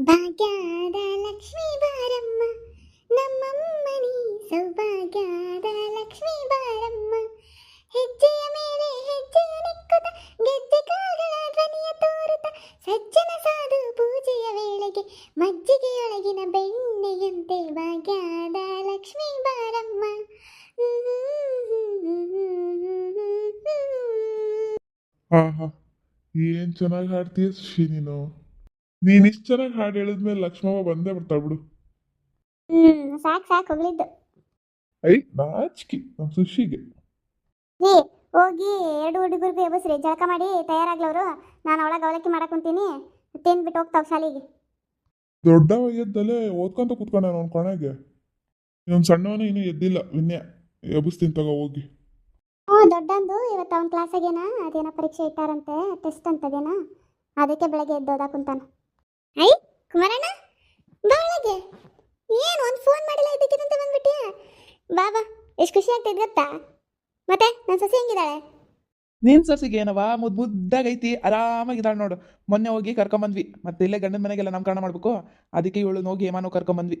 ಭಾಗ್ಯದ ಲಕ್ಷ್ಮೀ ಬಾರಮ್ಮ ನಮ್ಮಮ್ಮನಿ ಸೌಭಾಗ್ಯದ ಲಕ್ಷ್ಮೀ ಬಾರಮ್ಮ ಹೆಜ್ಜೆಯ ಮೇಲೆ ಹೆಜ್ಜೆಯ ನಿಕ್ಕುತ್ತ ಗೆಜ್ಜೆ ಕಾಗಳ ಧ್ವನಿಯ ತೋರುತ್ತ ಸಜ್ಜನ ಸಾಧು ಪೂಜೆಯ ವೇಳೆಗೆ ಮಜ್ಜಿಗೆಯೊಳಗಿನ ಬೆಣ್ಣೆಯಂತೆ ಭಾಗ್ಯದ ಲಕ್ಷ್ಮೀ ಬಾರಮ್ಮ ಆಹಾ ಏನ್ ಚೆನ್ನಾಗಿ ಹಾಡ್ತೀಯ ಸುಶಿ ನೀನು ನೀನ್ ಇಷ್ಟ ಚೆನ್ನಾಗಿ ಹಾಡು ಹೇಳಿದ್ಮೇಲೆ ಲಕ್ಷ್ಮವ ಬಂದೇ ಬರ್ತಾಳ ಬಿಡು. ಹ್ಮ್ ಸಾಕ್ ಸಾಕು ಹೋಗ್ಲಿದ್ದು. ಐ ನಾಚಿಕೆ ನಮ್ ಸುಶಿಗೆ. ರೀ ಹೋಗಿ ಎರಡು ಹುಡುಗರಿಗೆ ಎಬ್ಬಸ್ರಿ ಜಳಕ ಮಾಡಿ ತಯಾರಾಗ್ಲವ್ರು. ನಾನು ಒಳಗೆ ಅವಲಕ್ಕಿ ಮಾಡಕ್ ಕುಂತೀನಿ. ತಿಂದ್ಬಿಟ್ಟು ಹೋಗ್ತಾವ್ ಶಾಲೆಗೆ. ದೊಡ್ಡವ ಎದ್ದಲ್ಲೇ ಓದ್ಕೊಂತ ಕುತ್ಕೊಂಡ ಅವ್ನ ಕೊನೆಗೆ. ಇನ್ನೊಂದು ಸಣ್ಣವನು ಇನ್ನೂ ಎದ್ದಿಲ್ಲ ವಿನ್ಯ ಎಬ್ಬಿಸ್ತೀನಿ ತಗೋ ಹೋಗಿ. ಹ್ಞೂ ದೊಡ್ಡಂದು ಇವತ್ತು ಅವ್ನ ಕ್ಲಾಸಾಗೇನ ಅದೇನೋ ಪರೀಕ್ಷೆ ಇಟ್ಟಾರಂತೆ ಟೆಸ್ಟ್ ಅಂತದೇನ? ಅದಕ್ಕೆ ಬೆಳಗ್ಗೆ ಎದ್ದು ಓದಾಕ್ ಕುಂತಾನ. ಐ ಕುಮಾರಣ್ಣ ಬಾಳಗೆ ಏನು ಒಂದು ಫೋನ್ ಮಾಡಿಲ್ಲ ಇದಕ್ಕಿದಂತೆ ಬಂದ್ಬಿಟ್ಟಿಯ? ಬಾ ಬಾ ಎಷ್ಟು ಖುಷಿ ಆಗ್ತೈತೆ ಗೊತ್ತಾ? ಮತ್ತೆ ನನ್ನ ಸೊಸೆ ಹೆಂಗಿದ್ದಾಳೆ? ನಿನ್ ಸೊಸಿಗೆ ಏನವ ಮುದ್ ಮುದ್ದಾಗೈತಿ ಆರಾಮಾಗಿದ್ದಾಳೆ ನೋಡು. ಮೊನ್ನೆ ಹೋಗಿ ಕರ್ಕೊಂಬಂದ್ವಿ. ಮತ್ತೆ ಇಲ್ಲೇ ಗಂಡನ ಮನೆಗೆಲ್ಲ ನಾಮಕರಣ ಮಾಡ್ಬೇಕು. ಅದಕ್ಕೆ ಇವಳು ಹೋಗಿ ಕರ್ಕೊಂಡ್ ಕರ್ಕೊಂಬಂದ್ವಿ.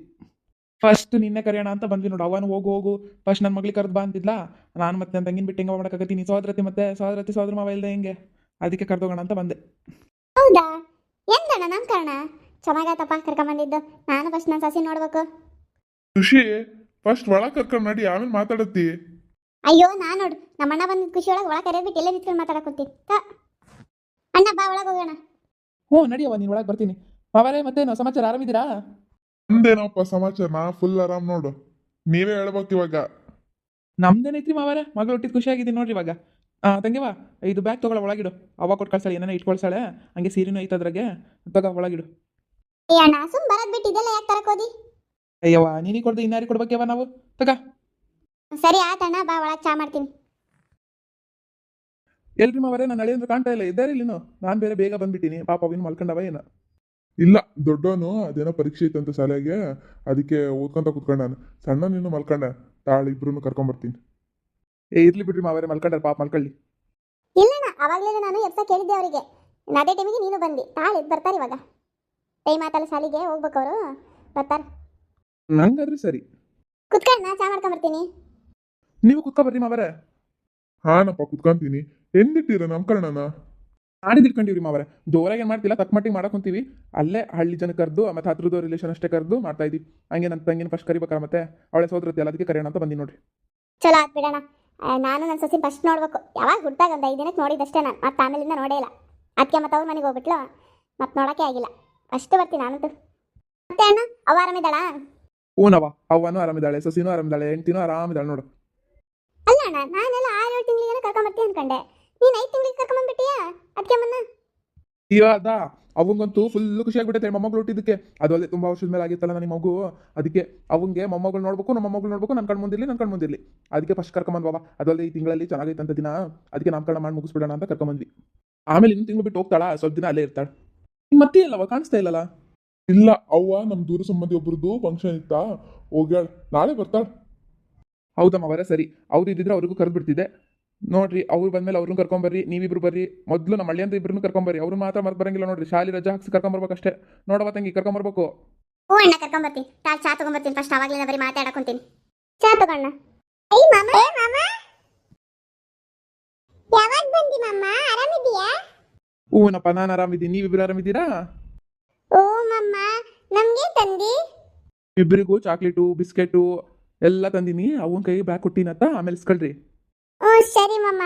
ಫಸ್ಟ್ ನಿನ್ನೆ ಕರೆಯೋಣ ಅಂತ ಬಂದ್ವಿ ನೋಡು. ಅವನು ಹೋಗು ಹೋಗು. ಫಸ್ಟ್ ನನ್ನ ಮಗಳಿಗೆ ಕರೆದು ಬಾ ಅಂತಿದ್ಲ? ನಾನು ಮತ್ತೆ ನನ್ನ ತಂಗಿನ ಬಿಟ್ಟು ಹೆಂಗ ಮಾಡಕತ್ತೀನಿ ಸೋದರತಿ ಮತ್ತೆ ಸೋದರತಿ ಸೋದರ ಮಾವ ಇಲ್ದೆ ಹೆಂಗೆ? ಅದಕ್ಕೆ ಕರ್ದೋಗೋಣ ಅಂತ ಬಂದೆ. ಹೌದಾ? ಎಂದಣ್ಣ ನಾಮಕರಣ ಚೆನ್ನಾಗಾಯ್ತಪ್ಪ ಕರ್ಕೊಂಬಂದಿದ್ದು. ನಾನು ಫಸ್ಟ್ ನನ್ನ ಸಸಿ ನೋಡ್ಬೇಕು. ಖುಷಿ. ಫಸ್ಟ್ ಒಳಗ್ ಕರ್ಕೊಂಡ್ ನಡಿ ಆಮೇಲೆ ಮಾತಾಡತ್ತಿ. ಅಯ್ಯೋ ನಾ ನೋಡು. ನಮ್ಮಣ್ಣ ಅಣ್ಣ ಬಂದಿದ್ದ ಖುಷಿ ಒಳಗೆ ಒಳಗೆ ಕರೆದ್ಬಿಟ್ಟು ಇಲ್ಲೇ ನಿಂತ್ಕೊಂಡು ಮಾತಾಡಕತ್ತೀನಿ ಅಣ್ಣ ಬಾ ಒಳಗೆ ಹೋಗೋಣ. ಹ್ಞೂ ನಡಿಯವ್ವ ನೀನು ಒಳಗೆ ಬರ್ತೀನಿ. ಮಾವರೇ ಮತ್ತೇನು ಸಮಾಚಾರ ಆರಾಮಿದ್ದೀರಾ? ನಮ್ದೇನಪ್ಪ ಸಮಾಚಾರ? ನಾ ಫುಲ್ ಆರಾಮ್ ನೋಡು. ನೀವೇ ಹೇಳ್ಬೇಕು ಇವಾಗ. ನಮ್ದೇನೈತ್ರಿ ಮಾವರೇ ಮಗಳು ಹುಟ್ಟಿದ ಖುಷಿಯಾಗಿದ್ದೀನಿ ನೋಡ್ರಿ ಇವಾಗ. ತಂಗಿವ ಇದು ಬ್ಯಾಗ್ ತಗೊಳ ಒಳಗಿಡು. ಅವಾಗ ಕೊಟ್ಟು ಕಳ್ಸಾಳೆ ಏನೇನೋ ಇಟ್ಕೊಳ್ಸಾಳೆ ಹಂಗೆ ಸೀರೆನೂ ಐತೆ ಅದ್ರಾಗೆ. ತಗೋ ಒಳಗಿಡು. ಏ ಅಣ್ಣ ಸುಮ್ ಬರದ್ ಬಿಟ್ಟು ಇದೆಲ್ಲ ಯಾಕೆ ತರಕ್ ಹೋದಿ? ಅಯ್ಯವ್ವ ನೀನಿಗೆ ಕೊಡ್ದೆ ಇನ್ಯಾರಿಗೆ ಕೊಡ್ಬೇಕವ್ವ ನಾವು? ತಗ. ಸರಿ ಆತಣ್ಣ ಬಾ ಒಳಗೆ ಚಾ ಮಾಡ್ತೀನಿ. ಎಲ್ರಿ ಮಾವರೇ ನಾನು ಅಳಿಯಂದ್ರೆ ಕಾಣ್ತಾ ಇಲ್ಲ. ಇದ್ದಾರೆ ಇಲ್ಲಿನೂ? ನಾನು ಬೇರೆ ಬೇಗ ಬಂದ್ಬಿಟ್ಟಿನಿ. ಪಾಪ ಅವಿನ ಮಲ್ಕೊಂಡವ ಏನ? ಇಲ್ಲ ದೊಡ್ಡವನು ಅದೇನೋ ಪರೀಕ್ಷೆ ಇತ್ತಂತ ಶಾಲೆಗೆ. ಅದಕ್ಕೆ ಓದ್ಕೊಂತ ಕುತ್ಕೊಂಡ ನಾನು. ಸಣ್ಣ ನೀನು ಮಲ್ಕೊಂಡ. ತಾಳು ಇಬ್ರು ಕರ್ಕೊಂಬರ್ತೀನಿ. ಏ ಇರ್ಲಿ ಬಿಡ್ರಿ ಮಾವರೇ ಮಲ್ಕೊಂಡ್ರೆ ಪಾಪ ಮಲ್ಕೊಳ್ಳಿ. ಇಲ್ಲಣ್ಣ ಅವಾಗಲೇ ನಾನು ಎಪ್ಸ ಕೇಳಿದ್ದೆ ಅವರಿಗೆ. ಅದೇ ಟೈಮಿಗೆ ನೀನು ಬಂದಿ. ತಾಳು ಎದ್ದು ಬರ್ತಾರೆ ಇವಾಗ. ಟೈಮ್ ಆತಲ್ಲ ಸಾಲಿಗೆ ಹೋಗ್ಬೇಕು ಅವರು. ಬರ್ತಾರೆ. ನಂಗಾದ್ರೆ ಸರಿ. ಕುತ್ಕೊಂಡು ನಾ ಚಾ ಮಾಡ್ಕೊಂಬರ್ತೀನಿ ನೀವು ಕುತ್ಕೊ ಬರ್ರಿ ಮಾವರೇ. ಹಾನಪ್ಪ ಕುತ್ಕೊಂತೀನಿ. ಎಂದಿಟ್ಟಿರ ನಮ್ಕರ್ಣನ? ನಾಡಿದ್ದು ಇಟ್ಕೊಂಡಿವ್ರಿ ಮಾವರೇ. ಜೋರಾಗಿ ಏನು ಮಾಡ್ತಿಲ್ಲ ತಕ್ಕ ಮಟ್ಟಿಗೆ ಮಾಡಕ್ ಕುಂತೀವಿ. ಅಲ್ಲೇ ಹಳ್ಳಿ ಜನ ಕರೆದು ಮತ್ತೆ ಹತ್ರದ ರಿಲೇಷನ್ ಅಷ್ಟೇ ಕರೆದು ಮಾಡ್ತಾ ಇದೀವಿ. ಹಂಗೆ ನನ್ನ ತಂಗಿನ ಫಸ್ಟ್ ಕರಿಬೇಕಾರ ಮತ್ತೆ? ಅವಳೆ ಸೋದರತಿ ಅಲ್ಲ ಅದಕ್ಕೆ ಕರೆಯೋಣ ಅಂತ ಬಂದಿ ನೋಡ್ರಿ. ಚಲೋ ಆತ್ ಬಿಡೋಣ ಆ, ನಾನು ನನ್ನ ಸಸಿ ಫಸ್ಟ್ ನೋಡ್ಬೇಕು. ಯಾವಾಗ ಹುಟ್ಟಾಗ ಒಂದು ಐದು ದಿನಕ್ಕೆ ನೋಡಿದಷ್ಟೇ ನಾನು ಮತ್ತೆ ಆಮೇಲಿಂದ ನೋಡೇ ಇಲ್ಲ. ಅದಕ್ಕೆ ಮತ್ತೆ ಅವ್ರ ಮನೆಗೆ ಹೋಗ್ಬಿಟ್ಲು. ಮತ್ತೆ ನೋಡೋಕ್ಕೆ ಆಗಿಲ್ಲ. ಅಷ್ಟು ಬರ್ತೀನಿ ನಾನಂತೂ. ಮತ್ತೆ ಅಣ್ಣ ಅವ ಆರಾಮಿದ್ದಾಳ? ಹೂನವ ಅವ್ವನೂ ಆರಾಮಿದ್ದಾಳೆ ಸೊಸಿನೂ ಆರಾಮಿದ್ದಾಳೆ ಹೆಂಡತಿನೂ ಆರಾಮಿದ್ದಾಳೆ ನೋಡು. ಅಲ್ಲ ಅಣ್ಣ ನಾನೆಲ್ಲ ಆರು ಏಳು ತಿಂಗಳಿಗೆ ಕರ್ಕೊಂಬರ್ತೀನಿ ಅನ್ಕೊಂಡೆ. ನೀನು ಐದು ತಿಂಗಳಿಗೆ ಕರ್ಕೊಂಬಂದ್ಬಿಟ್ಟಿಯಾ? ಅದಕ್ಕೆ ಅಮ್ಮನ್ನ ಇವಾದ ಅವಂಗಂತೂ ಫುಲ್ ಖುಷಿಯಾಗ್ಬಿಟ್ಟೈತೆ ಮೊಮ್ಮಗಳು ಹುಟ್ಟಿದ್ದಕ್ಕೆ ಅದು ಅಲ್ಲಿ ತುಂಬಾ ವರ್ಷದ ಮೇಲೆ ಆಗಿತ್ತಲ್ಲ ನನ್ನ ಮಗು. ಅದಕ್ಕೆ ಅವಂಗೆ ಮೊಮ್ಮಗಳು ನೋಡ್ಬೇಕು, ನಮ್ಮ ಮೊಮ್ಮಗಳು ನೋಡ್ಬೇಕು ನನ್ನ ಕಣ್ಣು ಮುಂದಿರಲಿ ನನ್ನ ಕಣ್ಣು ಮುಂದಿರಲಿ ಅದಕ್ಕೆ ಫಸ್ಟ್ ಕರ್ಕೊಂಬಂದ್ ಬಾಬಾ. ಅದಲ್ಲದೆ ಈ ತಿಂಗಳಲ್ಲಿ ಚೆನ್ನಾಗೈತೆ ಅಂತ ದಿನ. ಅದಕ್ಕೆ ನಾಮಕರಣ ಮಾಡಿ ಮುಗಿಸ್ಬಿಡೋಣ ಅಂತ ಕರ್ಕೊಂಬಂದ್ವಿ. ಆಮೇಲೆ ಇನ್ನು ತಿಂಗಳು ಬಿಟ್ಟು ಹೋಗ್ತಾಳ? ಸ್ವಲ್ಪ ದಿನ ಅಲ್ಲೇ ಇರ್ತಾಳೆ. ಮತ್ತೆ ಇಲ್ಲವ? ಕಾಣಿಸ್ತಾ ಇಲ್ಲಲ್ಲ? ಇಲ್ಲ, ಅವ್ವ ನಮ್ಮ ದೂರ ಸಂಬಂಧಿ ಒಬ್ರದ್ದು ಫಂಕ್ಷನ್ ಇತ್ತಾ? ಹೋಗ್ಯಾಳ. ನಾಳೆ ಬರ್ತಾಳ. ಹೌದಮ್ಮ ಅವರೇ ಸರಿ. ಅವ್ರು ಇದ್ದಿದ್ರೆ ಅವ್ರಿಗೂ ಕರೆದು ಬಿಡ್ತಿದ್ದೆ. ನೋಡ್ರಿ ಅವ್ರು ಬಂದ್ಮೇಲೆ ಅವ್ರನ್ನ ಕರ್ಕೊಂಬರ್ರಿ ನೀವಿಬ್ರು ಬರ್ರಿ. ಮೊದಲು ನಮ್ಮ ಹಳ್ಳಿಯಂತ ಇಬ್ರನ್ನ ಕರ್ಕೊಂಬರ್ರಿ ಅವ್ರು ಮಾತ್ರ ಮರ್ತ್ ಬರಂಗಿಲ್ಲ ನೋಡ್ರಿ. ಶಾಲಿ ರಜಾ ಹಾಕ್ಸಿ ಕರ್ಕೊಂಬರ್ಬೇಕಷ್ಟೇ ನೋಡವ ತಂಗಿ ಕರ್ಕೊಂಬರ್ಬೇಕು ಹ್ಞೂ ಅಣ್ಣ ಕರ್ಕೊಂಬರ್ತೀನಿ ತಾಳು ಚಾ ತಗೊಂಬರ್ತೀನಿ ಫಸ್ಟ್ ಅವಾಗಲಿಂದ ಬರೀ ಮಾತಾಡಕೊಂತೀನಿ ಚಾ ತಗೊಂಡ ಏಯ್ ಮಾಮ. ಏ ಮಾಮ. ಯಾವಾಗ ಬಂದಿ ಮಾಮ? ಆರಾಮಿದ್ದೀಯಾ? ಹೂನಪ್ಪ ನಾನು ಆರಾಮಿದ್ದೀನಿ. ನೀವಿಬ್ರು ಆರಾಮಿದ್ದೀರಾ? ಓ ಮಾಮ. ನಮ್ಗೆ ತಂದಿ? ಇಬ್ಬರಿಗೂ ಚಾಕ್ಲೇಟು ಬಿಸ್ಕೆಟು ಎಲ್ಲ ತಂದಿನಿ. ಅವನ ಕೈಗೆ ಬ್ಯಾಗ್ ಕೊಟ್ಟಿನತ್ತ ಆಮೇಲೆ ಇಸ್ಕೊಳ್ರಿ. ಹ್ಞೂ ಸರಿ ಮಮ್ಮ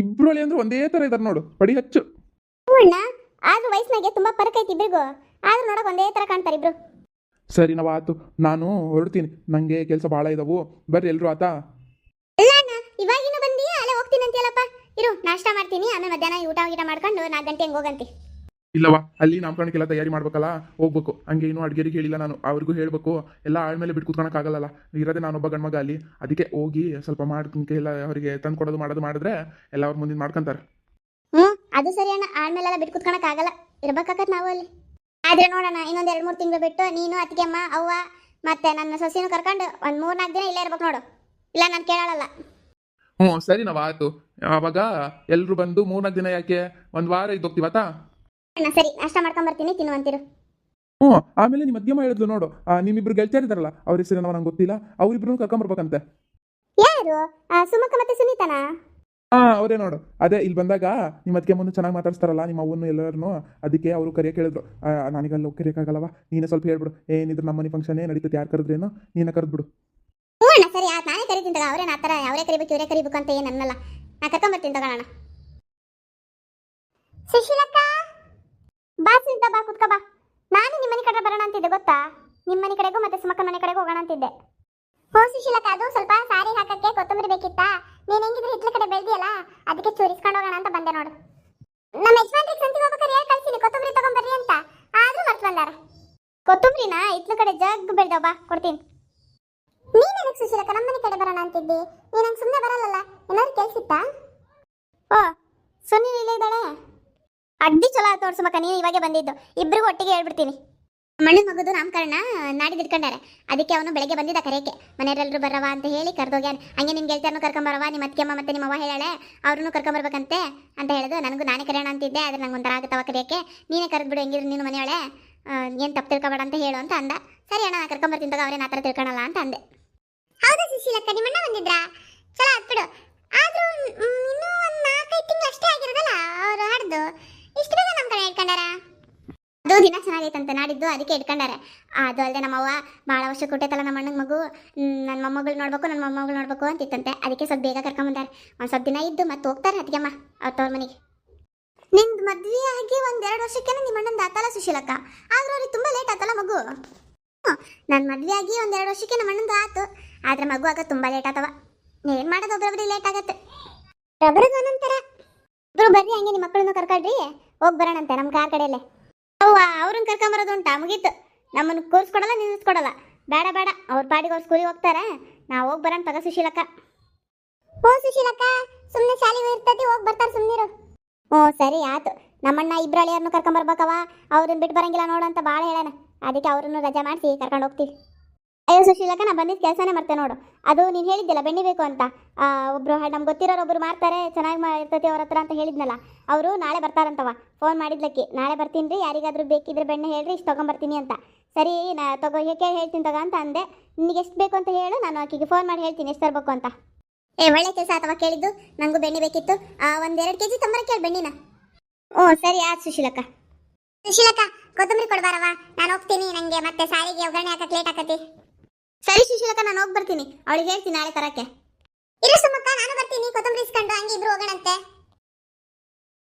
ಇಬ್ರು ಅಲ್ಲಿ ಅಂದ್ರೆ ಒಂದೇ ತರ ಇದಾರೆ ನೋಡು ಪಡಿ ಹಚ್ಚು. ಹ್ಞೂ ಅಣ್ಣ ಆದ್ರೂ ವಯಸ್ಸಿನಾಗೆ ತುಂಬಾ ಫರಕ್ ಐತಿ ಇಬ್ರಿಗೂ. ಆದ್ರೂ ನೋಡಕ್ ಒಂದೇ ತರ ಕಾಣ್ತಾರೆ ಇಬ್ರು. ಸರಿ ನಾವು ಆತು. ನಾನು ಹೊರಡ್ತೀನಿ. ನಂಗೆ ಕೆಲಸ ಭಾಳ ಇದಾವು. ಬರ್ರಿ ಎಲ್ರು ಆತಾ? ಇಲ್ಲ ಅಣ್ಣ ಇವಾಗಿನ ಬಂದಿ ಅಲ್ಲೇ ಹೋಗ್ತೀನಿ ಅಂತೀಯಲ್ಲಪ್ಪ. ಇರು ನಾಷ್ಟ ಮಾಡ್ತೀನಿ. ಆಮೇಲೆ ಮಧ್ಯಾಹ್ನ ಊಟ ಗೀಟ ಮಾಡ್ಕೊಂಡು ನಾಲ್ಕು ಗಂಟೆ ಹಂಗೆ ಹೋಗಂತಿ. ಇಲ್ಲವಾ ಅಲ್ಲಿ ನಾಮಕರಣಕ್ಕೆಲ್ಲ ತಯಾರಿ ಮಾಡ್ಬೇಕಲ್ಲ ಹೋಗ್ಬೇಕು. ಹಂಗೆ ಇನ್ನೂ ಅಡ್ಗೆರಿಗೆ ಹೇಳಿಲ್ಲ ನಾನು. ಅವ್ರಿಗೂ ಹೇಳ್ಬೇಕು. ಎಲ್ಲ ಆಳ್ಮೇಲೆ ಬಿಟ್ಟು ಕುತ್ಕೊಳಕ್ಕಾಗಲ್ಲ ಇರೋದೇ ನಾನೊಬ್ಬ ಗಂಡ್ಮಗ ಅಲ್ಲಿ. ಅದಕ್ಕೆ ಹೋಗಿ ಸ್ವಲ್ಪ ಮಾಡ್ಕೊಂಕೆ ಎಲ್ಲ ಅವರಿಗೆ ತಂದು ಕೊಡೋದು ಮಾಡೋದು ಮಾಡಿದ್ರೆ ಎಲ್ಲ ಅವ್ರ ಮುಂದಿನ ಮಾಡ್ಕೊಂತಾರೆ. ಹ್ಞೂ ಅದು ಸರಿ ಅಣ್ಣ. ಆಳ್ಮೇಲೆಲ್ಲ ಬಿಟ್ಟು ಕೂತ್ಕೊಳಕ್ಕಾಗಲ್ಲ ಆಗಲ್ಲ. ಇರ್ಬೇಕಾಕತ್ ನಾವು ಅಲ್ಲಿ. ಆದ್ರೆ ನೋಡೋಣ ಇನ್ನೊಂದು ಎರಡು ಮೂರು ತಿಂಗಳು ಬಿಟ್ಟು ನೀನು ಅತ್ತಿಗೆ ಅಮ್ಮ ಅವ್ವ ಮತ್ತೆ ನನ್ನ ಸೊಸಿನೂ ಕರ್ಕೊಂಡು ಒಂದ್ ಮೂರು ನಾಲ್ಕು ದಿನ ಇಲ್ಲೇ ಇರ್ಬೇಕು ನೋಡು. ಇಲ್ಲ ನಾನು ಕೇಳಲ್ಲ ಹ್ಞೂ ಸರಿ ನಾವು ಆಯ್ತು. ಅವಾಗ ಎಲ್ಲರೂ ಬಂದು ಮೂರ್ನಾಲ್ಕು ದಿನ ಯಾಕೆ? ಒಂದು ವಾರ ಇದ್ದು ಹೋಗ್ತೀವತ್ತಾ ಅಣ್ಣ ಸರಿ ನಾಷ್ಟ ಮಾಡ್ಕೊಂಡ್ ಬರ್ತೀನಿ ತಿನ್ನುವಂತಿರು ಹ್ಞೂ ಆಮೇಲೆ ನಿಮ್ಮ ಮಧ್ಯಮ ಹೇಳಿದ್ಲು ನೋಡು ಆ, ನಿಮ್ಮಿಬ್ರು ಗೆಳತಿಯರಿದಾರಲ್ಲ ಅವ್ರ ಹೆಸರೇನವ ನಂಗೆ ಗೊತ್ತಿಲ್ಲ ಅವ್ರಿಬ್ರು ಕರ್ಕೊಂಬರ್ಬೇಕಂತೆ ಯಾರು? ಆ, ಸುಮಕ್ಕ ಮತ್ತೆ ಸುನೀತನಾ? ಹಾ ಅವರೇ ನೋಡು ಅದೇ ಇಲ್ಲಿ ಬಂದಾಗ ನಿಮ್ಮ ಅದಕ್ಕೆ ಮುಂದೆ ಚೆನ್ನಾಗಿ ಮಾತಾಡ್ಸ್ತಾರಲ್ಲ ನಿಮ್ಮ ಅವನು ಎಲ್ಲರೂ ಅದಕ್ಕೆ ಅವರು ಕರೆಯಕ್ಕೆ ಹೇಳಿದ್ರು. ಕರಿಯಕ ಕರೆಯೋಕ್ಕಾಗಲ್ಲವ ನೀನೇ ಸ್ವಲ್ಪ ಹೇಳ್ಬಿಡು ಏನಿದ್ರು ನಮ್ಮ ಮನೆ ಫಂಕ್ಷನ್ ನಡೀತದೆ ಯಾರು ಕರೆದ್ರೇನು ನೀನೇ ಕರೆದ್ಬಿಡು. ಹ್ಞೂ ಅಣ್ಣ ಸರಿ ಆಯ್ತು ನಾನೇ ಕರಿತೀನಿ ತಗ ಅವ್ರೇನು ಆ ಥರ ಅವರೇ ಕರಿಬೇಕು ಇವರೇ ಕರಿಬೇಕು ಅಂತ ಏನು ಅನ್ನಲ್ಲ ನಾ ಕರ್ಕೊಂಬರ್ತೀನಿ ತಗೋಣ ಸುಶೀಲಕ್ಕ? ಬಾ ಚಿಂತ ಬಾ ಕುತ್ಕ, ಬಾ. ನಾನು ನಿಮ್ಮ ಮನೆ ಕಡೆ ಬರೋಣ ಅಂತಿದ್ದೆ, ಗೊತ್ತಾ? ನಿಮ್ಮ ಮನೆ ಕಡೆಗೂ ಮತ್ತೆ ಸುಮಕ್ಕನ ಮನೆ ಕಡೆಗೂ ಹೋಗೋಣ ಅಂತಿದ್ದೆ. ಹೋ, ಸುಶೀಲಕ್ಕ, ಅದು ಸ್ವಲ್ಪ ಸಾರಿ ಹಾಕಕ್ಕೆ ಕೊತ್ತಂಬರಿ ಬೇಕಿತ್ತಾ? ನೀನು ಹೆಂಗಿದ್ರೆ ಹಿತ್ಲ ಕಡೆ ಬೆಳ್ದಿಯಲ್ಲ, ಅದಕ್ಕೆ ಚೂರಿಸ್ಕೊಂಡು ಹೋಗೋಣ ಅಂತ ಬಂದೆ ನೋಡು. ನಮ್ಮ ಯಜಮಾನ್ರಿಗೆ ಸಂತಿಗೆ ಹೋಗ್ಬೇಕಾದ್ರೆ ಹೇಳಿ ಕಳ್ಸಿನಿ ಕೊತ್ತಂಬರಿ ತಗೊಂಬರ್ರಿ ಅಂತ. ಆದ್ರೂ ಮರ್ತು ಬಂದಾರ. ಕೊತ್ತಂಬರಿನ? ಹಿತ್ಲ ಕಡೆ ಜಗ್ ಬೆಳ್ದವ, ಬಾ, ಕೊಡ್ತೀನಿ. ನೀನ್ ಏನಕ್ಕೆ ಸುಶೀಲಕ್ಕ ನಮ್ಮನೆ ಕಡೆ ಬರೋಣ ಅಂತಿದ್ದಿ? ನೀನ್ ನಂಗೆ ಸುಮ್ಮನೆ ಬರಲ್ಲಲ್ಲ, ಏನಾದ್ರು ಕೆಲ್ಸಿತ್ತಾ? ಓ ಸುನಿ ಇಲ್ಲೇ ಇದ್ದಾಳೆ ಅಡ್ಡಿ ಚಲೋ ಆಯ್ತು ನೀನು ಇವಾಗೆ ಬಂದಿದ್ದು. ಇಬ್ರಿಗೂ ಒಟ್ಟಿಗೆ ಹೇಳ್ಬಿಡ್ತೀನಿ. ಮಣ್ಣು ಮಗದು ನಾಮಕರಣ ನಾಡಿದ್ದು ಇಟ್ಕೊಂಡಾರೆ. ಅದಕ್ಕೆ ಅವನು ಬೆಳಗ್ಗೆ ಬಂದಿದ್ದ ಕರೆಯಕ್ಕೆ ಮನೆಯವರೆಲ್ಲರೂ ಬರವ ಅಂತ ಹೇಳಿ ಕರೆದೋಗ್ಯಾನ. ಹಂಗೆ ನಿಮ್ಮ ಗೆಳತಿಯರನ್ನು ಕರ್ಕೊಂಬರವ ನಿಮ್ಮ ಅತ್ತಿಗೆಮ್ಮ ಮತ್ತೆ ನಿಮ್ಮ ಅವ್ವ ಹೇಳಾಳೆ ಅವ್ರನ್ನೂ ಕರ್ಕೊಂಬರ್ಬೇಕಂತೆ ಅಂತ ಹೇಳಿದ್ರು ನನಗೂ ನಾನೇ ಕರೆಯೋಣ ಅಂತಿದ್ದೆ, ಆದ್ರೆ ನಂಗೆ ಒಂಥರ ಆಗುತ್ತವ ಕರೆಯಕ್ಕೆ ನೀನೇ ಕರೆದ್ಬಿಡು ಹೆಂಗಿದ್ರು ನೀನು ಮನೆಯೊಳೆ. ಏನು ತಪ್ಪು ತಿಳ್ಕೊಬೇಡ ಅಂತ ಹೇಳು ಅಂತ ಅಂದ. ಸರಿ ಅಣ್ಣ ನಾನು ಕರ್ಕೊಂಬರ್ತೀನಿ ಅವ್ರೇನು ಆ ಥರ ತಿಳ್ಕೊಳಲ್ಲ ಅಂತ ಅಂದೆ. ಹೌದು ಸುಶೀಲಕ್ಕ ನಿಮ್ಮಣ್ಣ ಬಂದಿದ್ರಾ? ಚಲೋ ಆಗ್ಬಿಡು ಆದರೂ ಇನ್ನೂ ಒಂದು ನಾಲ್ಕೈದು ತಿಂಗಳು ಅಷ್ಟೇ ಆಗಿರೋದಲ್ಲ, ಅವರು ಹಾಡ್ದು ಇಷ್ಟು ಬೇಗ ನಮ್ಮ ಕಡೆ ಇಟ್ಕೊಂಡಾರ? ಅದು ದಿನ ಚೆನ್ನಾಗೈತಂತ, ನಾಡಿದ್ದು ಅದಕ್ಕೆ ಇಟ್ಕೊಂಡಾರೆ. ಅದು ಅಲ್ಲದೆ ನಮ್ಮವ್ವ ಭಾಳ ವರ್ಷ ಕೊಟ್ಟೈತಲ್ಲ ನಮ್ಮ ಅಣ್ಣನ ಮಗು ನನ್ನ ಮೊಮ್ಮಗಳು ನೋಡ್ಬೇಕು ನನ್ನ ಮೊಮ್ಮಗಳು ನೋಡ್ಬೇಕು ಅಂತಿತ್ತಂತೆ. ಅದಕ್ಕೆ ಸ್ವಲ್ಪ ಬೇಗ ಕರ್ಕೊಂಬಂದಾರೆ. ಒಂದು ಸ್ವಲ್ಪ ದಿನ ಇದ್ದು ಮತ್ತೆ ಹೋಗ್ತಾರೆ ಅದಕ್ಕೆಮ್ಮ ಅವ್ರ ತವ್ರ ಮನೆಗೆ. ನಿಂದು ಮದ್ವೆ ಆಗಿ ಒಂದೆರಡು ವರ್ಷಕ್ಕೇನೆ ನಿಮ್ಮ ಅಣ್ಣಂದು ಆತಲ್ಲ ಸುಶೀಲಕ್ಕ. ಆದ್ರೂ ಅವ್ರಿಗೆ ತುಂಬ ಲೇಟ್ ಆತಲ್ಲ ಮಗು. ನನ್ನ ಮದ್ವೆ ಆಗಿ ಒಂದೆರಡು ವರ್ಷಕ್ಕೆ ನಮ್ಮ ಅಣ್ಣಂದು ಆತು. ಆದ್ರೆ ಮಗು ಆಗ ತುಂಬಾ ಲೇಟ್ ಆತವ. ಏನ್ ಮಾಡೋದು ಒಬ್ರೊಬ್ರಿಗೆ ಲೇಟ್ ಆಗತ್ತೆ? ಇಬ್ರು ಬರ್ರಿ, ಹಂಗೆ ನಿಮ್ಮ ಮಕ್ಕಳನ್ನ ಕರ್ಕೊಳ್ರಿ. ಹೋಗಿ ಬರೋಣಂತೆ ನಮ್ಮ ಕಾರ್ ಕಡೆಯಲ್ಲೇ. ಅವ್ವ ಅವ್ರನ್ನ ಕರ್ಕೊಂಬರೋದು ಉಂಟಾ? ಮುಗೀತು. ನಮ್ಮನ್ನು ಕೂರ್ಸ್ಕೊಡಲ್ಲ ನಿಲ್ಲಿಸ್ಕೊಡಲ್ಲ. ಬೇಡ ಬೇಡ. ಅವ್ರ ಪಾಡಿಗೆ ಅವ್ರ ಸ್ಕೂಲಿಗೆ ಹೋಗ್ತಾರೆ. ನಾವು ಹೋಗಿ ಬರೋಣ ಪದ ಸುಶೀಲಕ್ಕ. ಓ ಸುಶೀಲಕ್ಕ ಸುಮ್ಮನೆ ಶಾಲೆಗೆ ಇರ್ತೈತಿ ಹೋಗಿ ಬರ್ತಾರೆ ಸುಮ್ಮನಿರು ಓ ಸರಿ ಆಯ್ತು ನಮ್ಮಣ್ಣ ಇಬ್ರು ಅಳಿಯರ್ನು ಕರ್ಕೊಂಬರ್ಬೇಕವ ಅವ್ರನ್ನ ಬಿಟ್ಟು ಬರಂಗಿಲ್ಲ ನೋಡು ಅಂತ ಭಾಳ ಹೇಳೋಣ ಅದಕ್ಕೆ ಅವ್ರನ್ನು ರಜಾ ಮಾಡಿಸಿ ಕರ್ಕೊಂಡು ಹೋಗ್ತೀವಿ. ಅಯ್ಯೋ ಸುಶೀಲಕ್ಕ ನಾ ಬಂದಿದ್ದ ಕೆಲಸನೇ ಮಾಡ್ತೇನೆ ನೋಡು. ಅದು ನೀನು ಹೇಳಿದ್ದಿಲ್ಲ ಬೆಣ್ಣೆ ಬೇಕು ಅಂತ. ಆ, ಒಬ್ರು ನಮ್ಗೆ ಗೊತ್ತಿರೋರು ಒಬ್ಬರು ಮಾಡ್ತಾರೆ ಚೆನ್ನಾಗಿ ಇರ್ತೈತಿ ಅವ್ರ ಹತ್ರ ಅಂತ ಹೇಳಿದ್ನಲ್ಲ. ಅವರು ನಾಳೆ ಬರ್ತಾರಂತವ ಫೋನ್ ಮಾಡಿದ್ಲಕ್ಕಿ. ನಾಳೆ ಬರ್ತೀನಿ ರೀ ಯಾರಿಗಾದರೂ ಬೇಕಿದ್ರೆ ಬೆಣ್ಣೆ ಹೇಳ್ರಿ ಇಷ್ಟು ತೊಗೊಂಬರ್ತೀನಿ ಅಂತ. ಸರಿ ನಾ ತಗೋ ಕೇಳಿ ಹೇಳ್ತೀನಿ ತಗೋ ಅಂತ ಅಂದೆ. ನಿನಗೆ ಎಷ್ಟು ಬೇಕು ಅಂತ ಹೇಳು ನಾನು ಆಕೆಗೆ ಫೋನ್ ಮಾಡಿ ಹೇಳ್ತೀನಿ ಎಷ್ಟು ತರಬೇಕು ಅಂತ. ಏ ಒಳ್ಳೆ ಕೆಲಸ ಅಥವಾ ಕೇಳಿದ್ದು. ನನಗೂ ಬೆಣ್ಣೆ ಬೇಕಿತ್ತು. ಒಂದೆರಡು ಕೆ ಜಿ ತಂಬರ ಕೇಳಿ ಬೆಣ್ಣಿನ. ಓ ಸರಿ ಆಯ್ತು ಸುಶೀಲಕ್ಕ. ಸುಶೀಲಕ್ಕ ಕೊತ್ತಂಬರಿ ಕೊಡ್ಬಾರವ ನಾನು ಹೋಗ್ತೀನಿ ನನಗೆ ಮತ್ತೆ ಸಾರಿಗೆ ಒಗ್ಗರಣೆ ಹಾಕಕ್ಕೆ ಲೇಟ್ ಆಕತಿ. ಸರಿ ಸುಶೀಲಕ್ಕ, ನಾನು ಹೋಗಿ ಬರ್ತೀನಿ. ಅವಳಿಗೆ ಹೇಳ್ತೀನಿ ನಾಳೆ ತರಕ್ಕೆ. ಇಲ್ಲ ಸುಮ್ಮಕ್ಕ ನಾನು ಬರ್ತೀನಿ. ಕೊತ್ತಂಬರಿ ಇಸ್ಕೊಂಡು ಹಂಗೆ ಇಬ್ರು ಹೋಗೋಣಂತೆ.